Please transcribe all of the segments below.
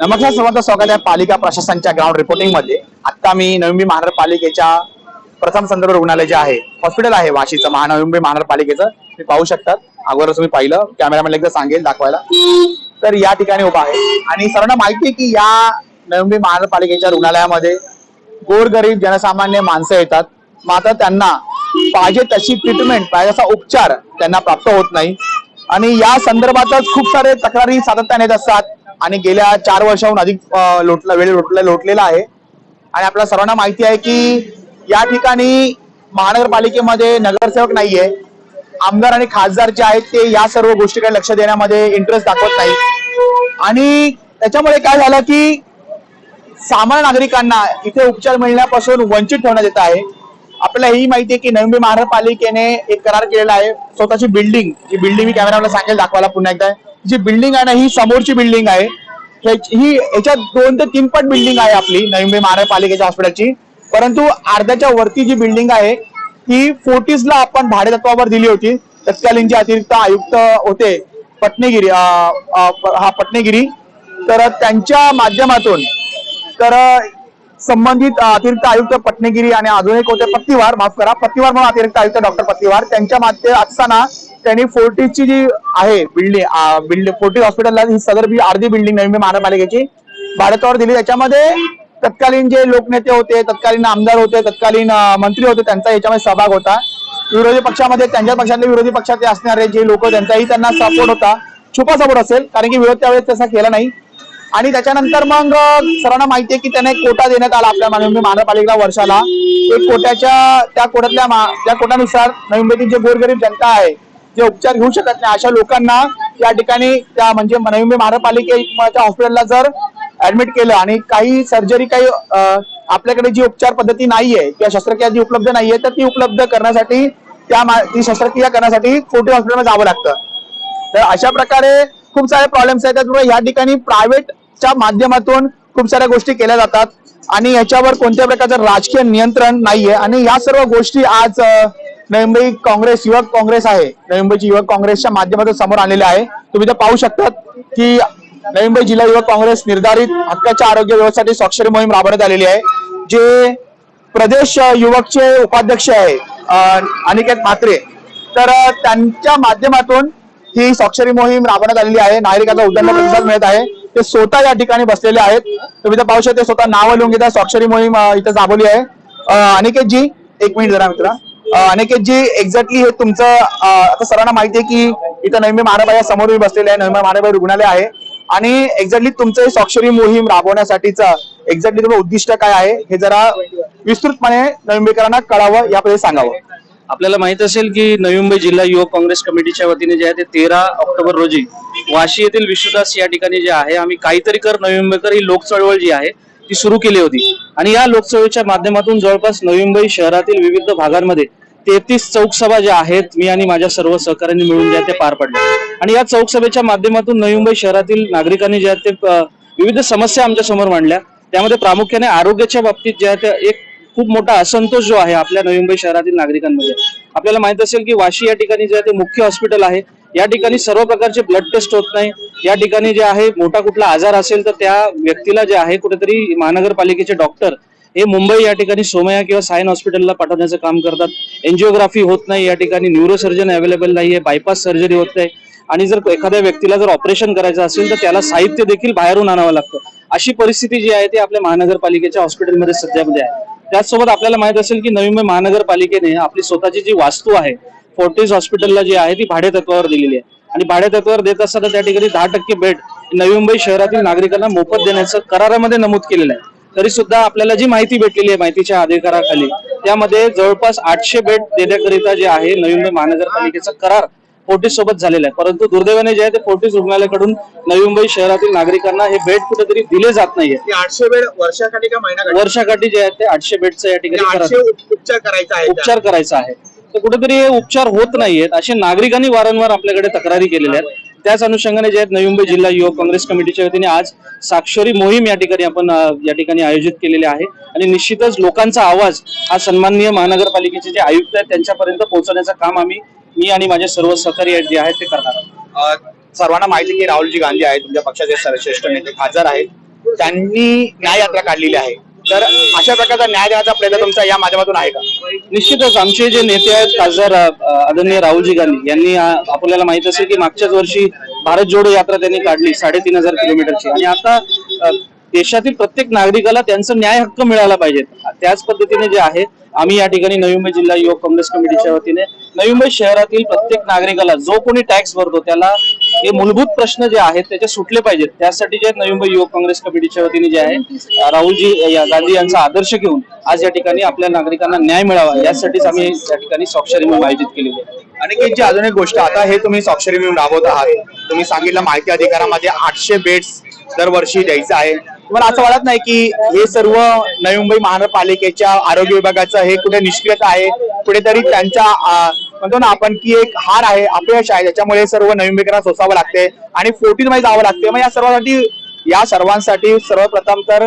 नमस्कार सर्वांचं स्वागत आहे पालिका प्रशासनच्या ग्राउंड रिपोर्टिंगमध्ये. आता मी नवी महानगरपालिकेच्या प्रथम संदर्भ रुग्णालय जे आहे हॉस्पिटल आहे वाशीचं महानवी महानगरपालिकेचं तुम्ही पाहू शकतात. अगोदर तुम्ही पाहिलं कॅमेरामॅन एकदा सांगेल दाखवायला. तर या ठिकाणी उभा आहे. आणि सर्वांना माहिती आहे की या नवी महानगरपालिकेच्या रुग्णालयामध्ये गोरगरीब जनसामान्य माणसं येतात. मात्र त्यांना पाहिजे तशी ट्रीटमेंट पाहिजे तसा उपचार त्यांना प्राप्त होत नाही. आणि या संदर्भातच खूप सारे तक्रारी सातत्याने येत असतात. आणि गेल्या चार वर्षाहून अधिक लोटला वेळ लोटला लोटलेला आहे. आणि आपल्या सर्वांना माहिती आहे की या ठिकाणी महानगरपालिकेमध्ये नगरसेवक नाहीये. आमदार आणि खासदार जे आहेत ते या सर्व गोष्टीकडे लक्ष देण्यामध्ये इंटरेस्ट दाखवत नाही आणि त्याच्यामुळे काय झालं की सामान्य नागरिकांना इथे उपचार मिळण्यापासून वंचित ठेवण्यात येत आहे. आपल्याला ही माहिती आहे की नवी मुंबई महानगरपालिकेने एक करार केलेला आहे. स्वतःची बिल्डिंग जी बिल्डिंग मी कॅमेराला सांगेल दाखवायला पुन्हा एकदा. जी बिल्डिंग आहे ना ही समोरची बिल्डिंग आहे. ही याच्यात दोन ते तीन पट बिल्डिंग आहे आपली नवी मुंबई महानगरपालिकेच्या हॉस्पिटलची परंतु अर्ध्याच्या वरती जी बिल्डिंग आहे ती फोर्टीजला आपण भाडे तत्वावर दिली होती. तत्कालीन जे अतिरिक्त आयुक्त होते पटनेगिरी हा पटनेगिरी तर त्यांच्या माध्यमातून तर संबंधित अतिरिक्त आयुक्त पटनेगिरी आणि अजून एक होते पत्तीवार माफ करा पत्तीवार म्हणून अतिरिक्त आयुक्त डॉक्टर पत्तीवार त्यांच्या माध्यम असताना त्यांनी फोर्टीची जी आहे बिल्डिंग बिल्डिंग फोर्टी हॉस्पिटलला ही सदर अर्धी बिल्डिंग नवी महानगरपालिकेची भारतावर दिली. त्याच्यामध्ये तत्कालीन जे लोकनेते होते तत्कालीन आमदार होते तत्कालीन मंत्री होते त्यांचा याच्यामध्ये सहभाग होता. विरोधी पक्षामध्ये त्यांच्या पक्षातले विरोधी पक्षातले असणारे जे लोक त्यांचाही त्यांना सपोर्ट होता. छुपा सपोर्ट असेल कारण की विरोध त्यावेळेस तसा केला नाही. आणि त्याच्यानंतर मग सर्वांना माहिती आहे की त्यांना एक कोटा देण्यात आला आपल्या मानवी महानगरपालिकेला वर्षाला. एक कोट्याच्या त्या कोट्यातल्या त्या कोट्यानुसार नवी मुंबईतील जे गोरगरीब जनता आहे जे उपचार घेऊ शकत नाही अशा लोकांना या ठिकाणी त्या म्हणजे नवी मुंबई महानगरपालिकेच्या हॉस्पिटलला जर ऍडमिट केलं आणि काही सर्जरी काही आपल्याकडे जी उपचार पद्धती नाहीये किंवा शस्त्रक्रिया जी उपलब्ध नाहीये तर ती उपलब्ध करण्यासाठी त्या ती शस्त्रक्रिया करण्यासाठी छोटे हॉस्पिटलमध्ये जावं लागतं. तर अशा प्रकारे खूप सारे प्रॉब्लेम्स आहेत त्यामुळे या ठिकाणी प्रायव्हेटच्या माध्यमातून खूप साऱ्या गोष्टी केल्या जातात. आणि याच्यावर कोणत्या प्रकारचं राजकीय नियंत्रण नाहीये. आणि या सर्व गोष्टी आज नवी मुंबई काँग्रेस युवक काँग्रेस आहे. नवी मुंबईची युवक काँग्रेसच्या माध्यमातून समोर आलेले आहे. तुम्ही तर पाहू शकतात की नवी मुंबई जिल्हा युवक काँग्रेस निर्धारित हक्काच्या आरोग्य व्यवस्थेसाठी स्वाक्षरी मोहीम राबवण्यात आलेली आहे. जे प्रदेश युवकचे उपाध्यक्ष आहे अनिकेत म्हात्रे. तर त्यांच्या माध्यमातून ही स्वाक्षरी मोहीम राबवण्यात आलेली आहे. नागरिकांचा उद्यान प्रतिसाद मिळत आहे. ते स्वतः या ठिकाणी बसलेले आहेत. तुम्ही तर पाहू शकता स्वतः नावं लिहून घेतात. स्वाक्षरी मोहीम इथे राबवली आहे. अनिकेत जी एक मिनिट जरा मित्रा. अनेकेत जी एक्झॅक्टली हे तुमचं आता सरांना माहिती आहे की इथं नवी महाराबाई समोर मी बसलेले आहे नवी महाराबाई रुग्णालय आहे. आणि एक्झॅक्टली तुमचं हे स्वाक्षरी मोहीम राबवण्यासाठीचं एक्झॅक्टली तुमचं उद्दिष्ट काय आहे हे जरा विस्तृतपणे नवी कळावं यापुढे सांगावं. आपल्याला माहीत असेल की नवी मुंबई जिल्हा युवक काँग्रेस कमिटीच्या वतीने जे आहे ते तेरा ऑक्टोबर रोजी वाशी येथील विश्वदास या ठिकाणी जे आहे आम्ही काहीतरी कर नवी मुंबईकर ही लोक चळवळ जी आहे ती सुरू केली होती. आणि या लोकसभेच्या माध्यमातून जवळपास नवी मुंबई शहरातील विविध भागांमध्ये तेहतीस चौकसभा ज्या आहेत मी आणि माझ्या सर्व सहकाऱ्यांनी मिळून ज्या ते पार पडल्या. आणि या चौकसभेच्या माध्यमातून नवी मुंबई शहरातील नागरिकांनी ज्या ते विविध समस्या आमच्यासमोर मांडल्या. त्यामध्ये प्रामुख्याने आरोग्याच्या बाबतीत ज्या त्या एक खूप मोठा असंतोष जो आहे आपल्या नवी मुंबई शहरातील नागरिकांमध्ये. आपल्याला माहीत असेल की वाशी या ठिकाणी जे आहे ते मुख्य हॉस्पिटल आहे. या ठिकाणी सर्व प्रकारचे ब्लड टेस्ट होत नाही. या ठिकाणी जे आहे मोठा कुठला आजार असेल तर त्या व्यक्तीला जे आहे कुठेतरी महानगरपालिकेचे डॉक्टर हे मुंबई या ठिकाणी सोमया किंवा सायन हॉस्पिटलला पाठवण्याचं काम करतात. एन्जिओग्राफी होत नाही या ठिकाणी न्यूरोसर्जन अवेलेबल नाही आहे बायपास सर्जरी होत नाही. आणि जर एखाद्या व्यक्तीला जर ऑपरेशन करायचं असेल तर त्याला साहित्य देखील बाहेरून आणावं लागतं. अशी परिस्थिती जी आहे ती आपल्या महानगरपालिकेच्या हॉस्पिटलमध्ये सध्यामध्ये आहे. त्याचसोबत आपल्याला माहीत असेल की नवी मुंबई महानगरपालिकेने आपली स्वतःची जी वास्तू आहे फोर्टिस हॉस्पिटलला जी आहे ती भाडे तत्वावर दिलेली आहे. आणि भाडे तत्वावर देत असताना त्या ठिकाणी दहा टक्के बेड नवी मुंबई शहरातील नागरिकांना मोफत देण्याचं करारामध्ये नमूद केलेलं आहे. तरी सुद्धा आपल्याला जी माहिती भेटलेली आहे माहितीच्या अधिकाराखाली त्यामध्ये जवळपास आठशे बेड देण्याकरिता जे आहे नवी मुंबई महानगरपालिकेचा करार फोर्टीस सोबत झालेला आहे. परंतु दुर्दैवाने जे आहे ते फोर्टीस रुग्णालयाकडून नवी मुंबई शहरातील नागरिकांना हे बेड कुठेतरी दिले जात नाहीये आठशे वेळ वर्षासाठी का महिन्यासाठी वर्षाकाठी जे आहे ते आठशे बेडचं या ठिकाणी आठशे उपचार करायचा आहे उपचार करायचा आहे. तर कुठेतरी हे उपचार होत नाहीयेत असे नागरिकांनी वारंवार आपल्याकडे तक्रारी केलेल्या आहेत. त्याच अनुषंगाने जे आहेत नवी मुंबई जिल्हा युवक काँग्रेस कमिटीच्या वतीने आज साक्षरी मोहीम या ठिकाणी आपण या ठिकाणी आयोजित केलेली आहे. आणि निश्चितच लोकांचा आवाज हा सन्माननीय महानगरपालिकेचे जे आयुक्त आहेत त्यांच्यापर्यंत पोहोचवण्याचं काम आम्ही मी आणि माझे सर्व सहकारी जे आहेत ते करणार आहोत. सर्वांना माहिती की राहुलजी गांधी आहेत तुमच्या पक्षाचे सर्वश्रेष्ठ नेते खासदार आहेत. त्यांनी न्याय यात्रा काढलेली आहे. तर अशा प्रकारचा न्याय द्यायचा प्रयत्न तुमचा या माध्यमातून आहे का? निश्चितच आमचे जे नेते आहेत खासदार आदरणीय राहुलजी गांधी यांनी आपल्याला माहीत असेल की मागच्याच वर्षी भारत जोडो यात्रा त्यांनी काढली साडेतीन हजार किलोमीटरची. आणि आता देशातील प्रत्येक नागरिकाला त्यांचा न्याय हक्क मिळाला पाहिजे त्याच पद्धतीने जे आहे आम्ही या ठिकाणी नवी मुंबई जिल्हा युवक काँग्रेस कमिटीच्या वतीने नवी मुंबई शहरातील प्रत्येक नागरिकाला जो कोणी टॅक्स भरतो त्याला हे मूलभूत प्रश्न जे आहेत त्याचे सुटले पाहिजेत. त्यासाठी जे नवी मुंबई युवक काँग्रेस कमिटीच्या वतीने जे आहे राहुलजी गांधी यांचा आदर्श घेऊन आज या ठिकाणी आपल्या नागरिकांना न्याय मिळावा. यासाठीच आम्ही या ठिकाणी स्वाक्षरी मोहीम आयोजित केलेली आहे. आणि अजून एक गोष्ट आता हे तुम्ही स्वाक्षरी मोहीम राबवत आहात. तुम्ही सांगितलं माहिती अधिकारामध्ये आठशे बेड्स दरवर्षी द्यायचं आहे. तुम्हाला असं वाटत नाही की हे सर्व नवी मुंबई महानगरपालिकेच्या आरोग्य विभागाचं हे कुठे निष्क्रियता आहे? कुठेतरी त्यांच्या म्हणतो ना आपण की एक हार आहे अपयश आहे ज्याच्यामुळे सर्व नवीन मुंबईकरांना सोसावं लागते आणि फोर्टीन मध्ये जावं लागते मग या सर्वांसाठी या सर्वांसाठी सर्वप्रथम तर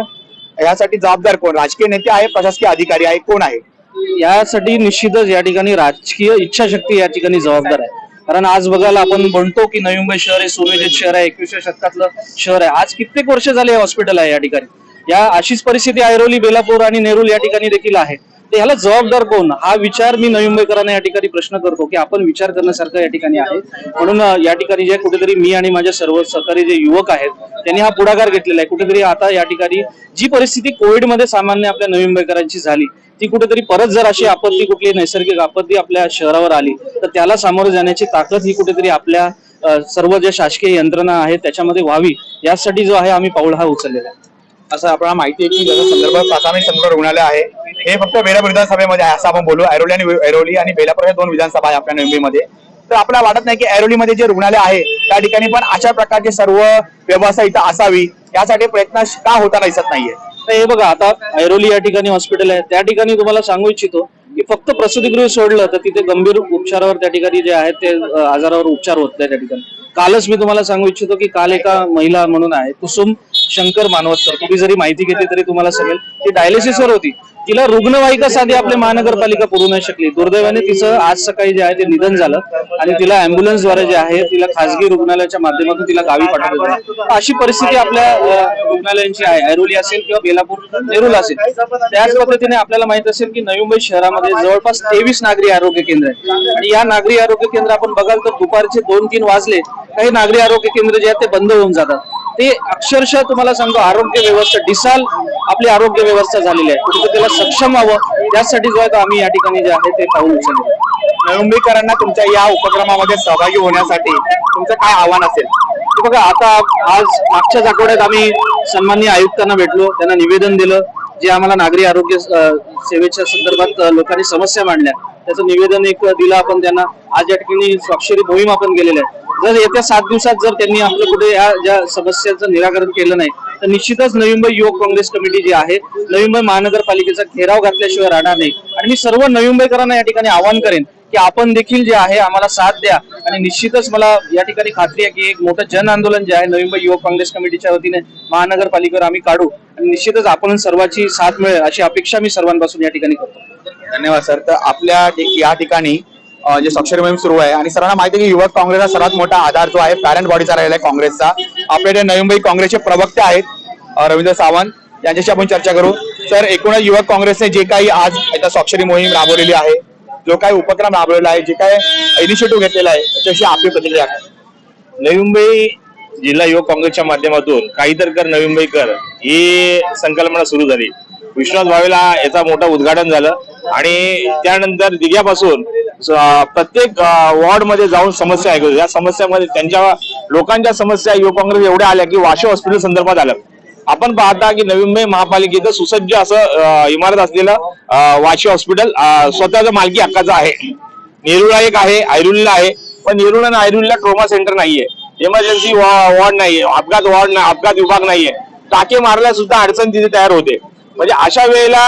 यासाठी जबाबदार कोण? राजकीय नेते आहे प्रशासकीय अधिकारी आहे कोण आहे यासाठी निश्चितच या ठिकाणी राजकीय इच्छाशक्ती या ठिकाणी जबाबदार आहे. कारण आज बघायला आपण म्हणतो की नवी मुंबई शहर हे सोनेचे शहर आहे एकविसव्या शतकातलं शहर आहे. आज कित्येक वर्ष झाले हे हॉस्पिटल आहे या ठिकाणी. या अशीच परिस्थिती ऐरोली बेलापूर आणि नेरूल या ठिकाणी देखील आहे. तर ह्याला जबाबदार कोण? हा विचार मी नवी मुंबईकरांना या ठिकाणी प्रश्न करतो की आपण विचार करण्यासारखं या ठिकाणी आहे. म्हणून या ठिकाणी जे कुठेतरी मी आणि माझ्या सर्व सहकारी जे युवक आहेत त्यांनी हा पुढाकार घेतलेला आहे. कुठेतरी आता या ठिकाणी जी परिस्थिती कोविडमध्ये सामान्य आपल्या नवी मुंबईकरांची झाली ती कुठेतरी परत जर अशी आपत्ती कुठली नैसर्गिक आपत्ती आपल्या शहरावर आली तर त्याला सामोरं जाण्याची ताकद ही कुठेतरी आपल्या सर्व ज्या शासकीय यंत्रणा आहेत त्याच्यामध्ये व्हावी यासाठी जो आहे आम्ही पाऊल हा उचललेला आहे. असं आपल्याला माहिती आहे की ज्याचा संदर्भ प्राथमिक संदर्भ रुग्णालय आहे. हे फक्त बेला विधानसभेमध्ये आहे असं आपण बोलू. ऐरोली आणि ऐरोली आणि बेलापूर हे दोन विधानसभा आहे आपल्या मुंबईमध्ये तर आपल्याला वाटत नाही की ऐरोलीमध्ये जे रुग्णालय आहे त्या ठिकाणी पण अशा प्रकारची सर्व व्यवस्था इथं असावी यासाठी प्रयत्न का होताना दिसत नाहीये? तर हे बघा आता ऐरोली या ठिकाणी हॉस्पिटल आहे. त्या ठिकाणी तुम्हाला सांगू इच्छितो की फक्त प्रसूतीगृह सोडलं तर तिथे गंभीर उपचारावर त्या ठिकाणी जे आहेत ते आजारावर उपचार होत नाही त्या ठिकाणी. कालच मी तुम्हाला सांगू इच्छितो की काल एका महिला म्हणून आहे कुसुम शंकर मानवतकर तुम्ही जरी माहिती घेतली तरी तुम्हाला सांगेल ती डायलिसिसवर होती. तिला रुग्णवाहिका साधी आपली महानगरपालिका पुरू नाही शकली. दुर्दैवाने तिचं आज सकाळी जे आहे ते निधन झालं आणि तिला अँब्युलन्सद्वारे जे आहे तिला खासगी रुग्णालयाच्या माध्यमातून तिला गावी पाठवलं होतं. अशी परिस्थिती आपल्या रुग्णालयांची आहे. ऐरोली असेल किंवा बेलापूर नेरुल असेल. त्याच पद्धतीने आपल्याला माहीत असेल की नवी मुंबई शहरामध्ये जवळपास तेवीस नागरी आरोग्य केंद्र आहे आणि या नागरी आरोग्य केंद्र आपण बघाल तर दुपारचे दोन तीन वाजले काही नागरी आरोग्य केंद्र जे आहेत ते बंद होऊन जातात. ते अक्षरशः तुम्हाला सांगतो आरोग्य व्यवस्था डिसाल आपली आरोग्य व्यवस्था झालेली आहे. कुठे त्याला सक्षम व्हावं त्यासाठी जो आहे तो आम्ही या ठिकाणी जे आहे ते पाहू उचलले. नवी तुमच्या या उपक्रमामध्ये सहभागी होण्यासाठी तुमचं काय आव्हान असेल? बघा आता आज मागच्याच आठवड्यात आम्ही सन्माननीय आयुक्तांना भेटलो त्यांना निवेदन दिलं जे आम्हाला नागरी आरोग्य सेवेच्या संदर्भात लोकांनी समस्या मांडल्या. त्याचं निवेदन एक दिलं आपण त्यांना. आज या ठिकाणी स्वाक्षरी मोहीम आपण केलेली आहे. जर येत्या सात दिवसात जर त्यांनी आपलं कुठे या ज्या समस्यांचं निराकरण केलं नाही तर निश्चितच नवी मुंबई युवक काँग्रेस कमिटी जी आहे नवी मुंबई महानगरपालिकेचा घेराव घातल्याशिवाय राहणार नाही. आणि मी सर्व नवी मुंबईकरांना या ठिकाणी आवाहन करेन की आपण देखील जे आहे आम्हाला साथ द्या. आणि निश्चितच मला या ठिकाणी खात्री आहे की एक मोठं जन आंदोलन जे आहे नवी मुंबई युवक काँग्रेस कमिटीच्या वतीने महानगरपालिकेवर आम्ही काढू. आणि निश्चितच आपण सर्वांची साथ मिळेल अशी अपेक्षा मी सर्वांपासून या ठिकाणी करतो. धन्यवाद सर. तर आपल्या या ठिकाणी जे स्वाक्षरी मोहीम सुरू आहे. आणि सर्वांना माहिती आहे की युवक काँग्रेसचा सर्वात मोठा आधार जो आहे पॅरेंट बॉडीचा राहिला आहे काँग्रेसचा. आपल्याकडे नवी मुंबई काँग्रेसचे प्रवक्ते आहेत रवींद्र सावंत. यांच्याशी आपण चर्चा करू. सर एकूणच युवक काँग्रेसने जे काही आज आता स्वाक्षरी मोहीम राबवलेली आहे जो काही उपक्रम राबवलेला आहे जे काही इनिशिएटिव्ह घेतलेला आहे त्याच्याशी आपली प्रतिक्रिया काय? नवी मुंबई जिल्हा युवक काँग्रेसच्या माध्यमातून काहीतरी कर नवी मुंबईकर ही संकल्पना सुरू झाली. विश्वास भावेला याचा मोठं उद्घाटन झालं. आणि त्यानंतर दिघ्यापासून प्रत्येक वॉर्डमध्ये जाऊन समस्या ऐकू या समस्यामध्ये त्यांच्या लोकांच्या समस्या युवक काँग्रेस एवढ्या आल्या की वाशी हॉस्पिटल संदर्भात आलं. आपण पाहता की नवी मुंबई महापालिकेचं सुसज्ज असं इमारत असलेलं वाशी हॉस्पिटल अं, स्वतःचं मालकी हक्काचं आहे. नेरुळा एक आहे ऐरुलीला आहे. पण नेरुळ आणि ऐरुलीला ट्रोमा सेंटर नाहीये. इमर्जन्सी वॉर्ड नाहीये. अपघात वॉर्ड नाही अपघात विभाग नाहीये. टाके मारल्या सुद्धा अडचण तिथे तयार होते. म्हणजे अशा वेळेला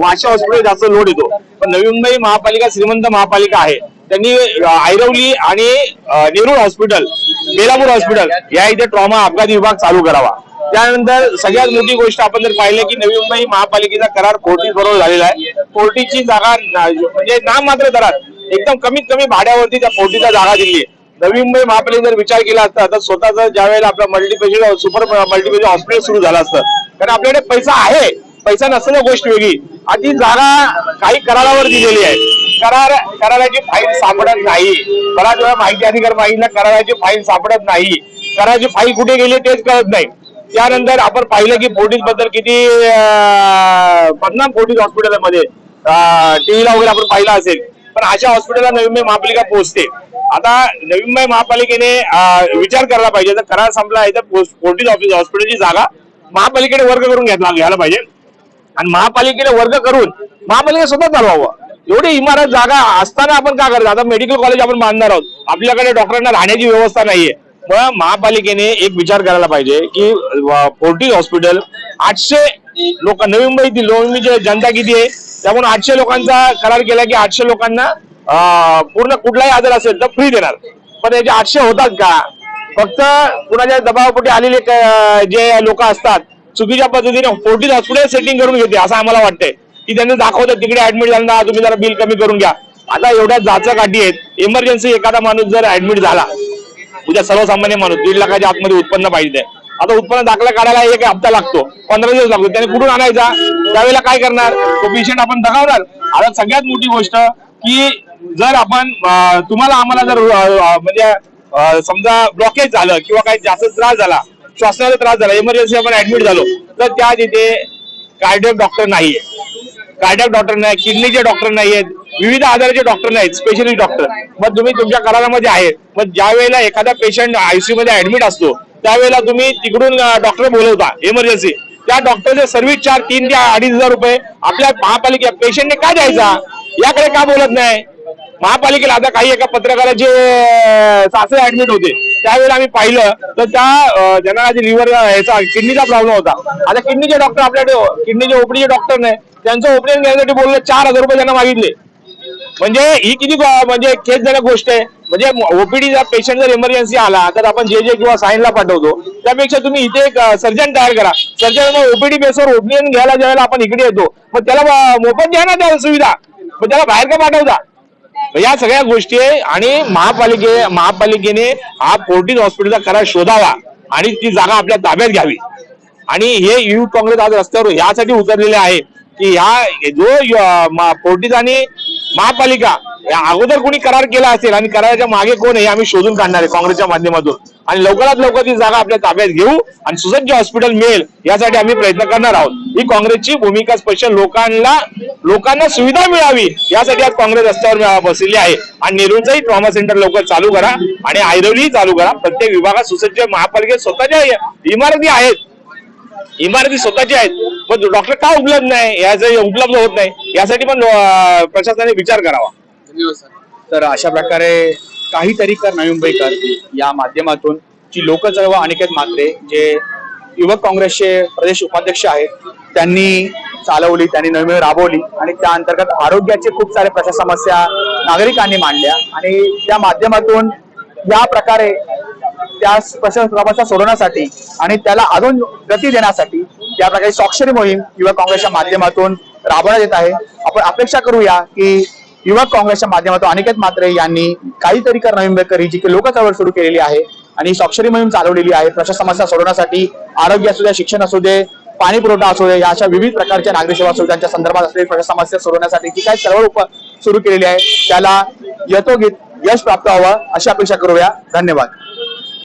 वाशा हॉस्पिटल जास्त लोड येतो. पण नवी मुंबई महापालिका श्रीमंत महापालिका आहे. त्यांनी ऐरवली आणि नेरूळ हॉस्पिटल बेलापूर हॉस्पिटल या इथे ट्रॉमा अपघात विभाग चालू करावा. त्यानंतर सगळ्यात मोठी गोष्ट आपण जर पाहिलं की नवी मुंबई महापालिकेचा करार फोर्टीस बरोबर झालेला आहे. फोर्टीची जागा म्हणजे नाम मात्र दरात. एकदम कमीत कमी भाड्यावरती त्या फोर्टीचा जागा दिली आहे. नवी मुंबई महापालिकेने जर विचार केला असता तर स्वतःच ज्या वेळेला आपलं मल्टीपेशल सुपर मल्टीपेशल हॉस्पिटल सुरू झालं असतं. कारण आपल्याकडे पैसा आहे. पैसा नसताना गोष्ट वेगळी. आणि जागा काही करारावर दिलेली आहे. करार कराराची फाईल सापडत नाही. बराच वेळा माहिती अधिकार माहितीला कराराची फाईल सापडत नाही. कराराची फाईल कुठे गेली तेच कळत नाही. त्यानंतर आपण पाहिलं की फोर्टीजबद्दल किती बदनाम फोर्टीज हॉस्पिटलमध्ये टीव्हीला वगैरे आपण पाहिलं असेल. पण अशा हॉस्पिटलला नवी मुंबई महापालिका पोहोचते. आता नवी मुंबई महापालिकेने विचार करायला पाहिजे. जर करार संपला आहे तर फोर्टीज ऑफिस हॉस्पिटलची जागा महापालिकेने वर्ग करून घेतला घ्यायला पाहिजे. आणि महापालिकेने वर्ग करून महापालिका स्वतः चालवावं. एवढी इमारत जागा असताना आपण का करतो? आता मेडिकल कॉलेज आपण बांधणार आहोत. आपल्याकडे डॉक्टरांना राहण्याची व्यवस्था नाहीये. मग महापालिकेने एक विचार करायला पाहिजे की फोर्टी हॉस्पिटल आठशे लोक नवी मुंबईतील नवी जनता किती आहे? त्यामुळे आठशे लोकांचा करार केला की आठशे लोकांना पूर्ण कुठलाही आजार असेल तर फ्री देणार. पण याचे आठशे होतात का? फक्त कुणाच्या दबावापोटी आलेले जे लोक असतात चुकीच्या पद्धतीने फोर्टी हॉस्पिटल सेटिंग करून घेते असं आम्हाला वाटतंय. की त्यांनी दाखवतात तिकडे ऍडमिट झाला तुम्ही जरा बिल कमी करून घ्या. आता एवढ्या जाचा काठी आहेत इमर्जन्सी एखादा माणूस जर ऍडमिट झाला उद्या सर्वसामान्य माणूस दीड लाखाच्या आतमध्ये उत्पन्न पाहिजे. आता उत्पन्न दाखला काढायला एक हप्ता लागतो पंधरा दिवस लागतो त्याने कुठून आणायचा? त्यावेळेला काय करणार? तो पेशंट आपण दगावणार. आता सगळ्यात मोठी गोष्ट की जर आपण तुम्हाला आम्हाला जर म्हणजे समजा ब्लॉकेज झालं किंवा काही जास्त त्रास झाला श्वासनाचा त्रास झाला. इमर्जन्सी आपण ऍडमिट झालो. तर त्या तिथे कार्डियक डॉक्टर नाहीये. कार्डियक डॉक्टर नाही किडनीचे डॉक्टर नाहीयेत विविध आजाराचे डॉक्टर नाहीत. स्पेशलिस्ट डॉक्टर मग तुम्ही तुमच्या करारामध्ये आहे मग ज्या वेळेला एखादा पेशंट आयसीयू मध्ये ऍडमिट असतो त्यावेळेला तुम्ही तिकडून डॉक्टर बोलवता. इमर्जन्सी त्या डॉक्टरचे सर्व्हिस चार्ज तीन ते अडीच हजार रुपये आपल्या महापालिका पेशंटने का द्यायचा? याकडे का बोलत नाही? महापालिकेला आता काही एका पत्रकाराचे सासरे ऍडमिट होते. त्यावेळेला आम्ही पाहिलं तर त्या अं, ज्यांना लिव्हर याचा किडनीचा प्रॉब्लेम होता. आता किडनीचे डॉक्टर आपल्याकडे किडनीचे ओपडीचे डॉक्टर नाही. त्यांचं ओपनिंग घेण्यासाठी बोलले चार हजार रुपये त्यांना मागितले. म्हणजे ही किती म्हणजे खेच खेदजनक गोष्ट आहे. म्हणजे ओपीडीचा पेशंट जर इमर्जन्सी आला तर आपण जे जे किंवा साईनला पाठवतो. त्यापेक्षा तुम्ही इथे एक सर्जन तयार करा. सर्जन ओपीडी बेसवर ओपिनियन घ्यायला ज्यावेळेला आपण इकडे येतो मग त्याला मोफत द्या ना त्या सुविधा. मग त्याला बाहेर का पाठवता? या सगळ्या गोष्टी आहे आणि महापालिके महापालिकेने हा फोर्टीज हॉस्पिटलचा करार शोधावा आणि ती जागा आपल्या ताब्यात घ्यावी. आणि हे युथ काँग्रेस आज रस्त्यावर यासाठी उतरलेले आहे की ह्या जो फोर्टीज आणि महापालिका या अगोदर कोणी करार केला असेल आणि कराराच्या मागे कोण आहे हे आम्ही शोधून काढणार आहे काँग्रेसच्या माध्यमातून. आणि लवकरात लवकर ती जागा आपल्या ताब्यात घेऊ आणि सुसज्ज हॉस्पिटल मिळेल यासाठी आम्ही प्रयत्न करणार आहोत. ही काँग्रेसची भूमिका स्पष्ट लोकांना लोकांना सुविधा मिळावी यासाठी आज काँग्रेस रस्त्यावर बसलेली आहे. आणि नेरूळचंही ट्रॉमा सेंटर लवकर चालू करा आणि आयरवलीही चालू करा. प्रत्येक विभागात सुसज्ज महापालिकेत स्वतःच्या इमारती आहेत. इमारती स्वतःच्या आहेत. पण डॉक्टर का उपलब्ध नाही? याचं उपलब्ध होत नाही. यासाठी पण प्रशासनाने विचार करावा. धन्यवाद सर. तर अशा प्रकारे काहीतरी कर नवी मुंबईकर या माध्यमातून जी लोक चळवळ अनिकेत म्हात्रे जे युवक काँग्रेसचे प्रदेश उपाध्यक्ष आहेत त्यांनी चालवली त्यांनी नवी राबवली आणि त्या अंतर्गत आरोग्याचे खूप सारे प्रशा समस्या नागरिकांनी मांडल्या आणि त्या माध्यमातून या प्रकारे त्या प्रश्न समस्या सोडवण्यासाठी आणि त्याला अजून गती देण्यासाठी या प्रकारे स्वाक्षरी मोहीम युवक काँग्रेसच्या माध्यमातून राबवण्यात येत आहे. आपण अपेक्षा करूया की युवक काँग्रेसच्या माध्यमातून अनिकेत मात्रे यांनी काहीतरी कर नवी जी की लोक चळवळ सुरू केलेली आहे आणि स्वाक्षरी मोहीम चालवलेली आहे. प्रशा समस्या सोडवण्यासाठी आरोग्य असू दे शिक्षण असू दे पाणी पुरवठा असू दे या अशा विविध प्रकारच्या नागरी सेवा सुविधांच्या संदर्भात असलेली प्रशा समस्या सोडवण्यासाठी जी काही चळवळ उप- सुरू केलेली आहे त्याला यथोगीत यश प्राप्त व्हावं अशी अपेक्षा करूया. धन्यवाद.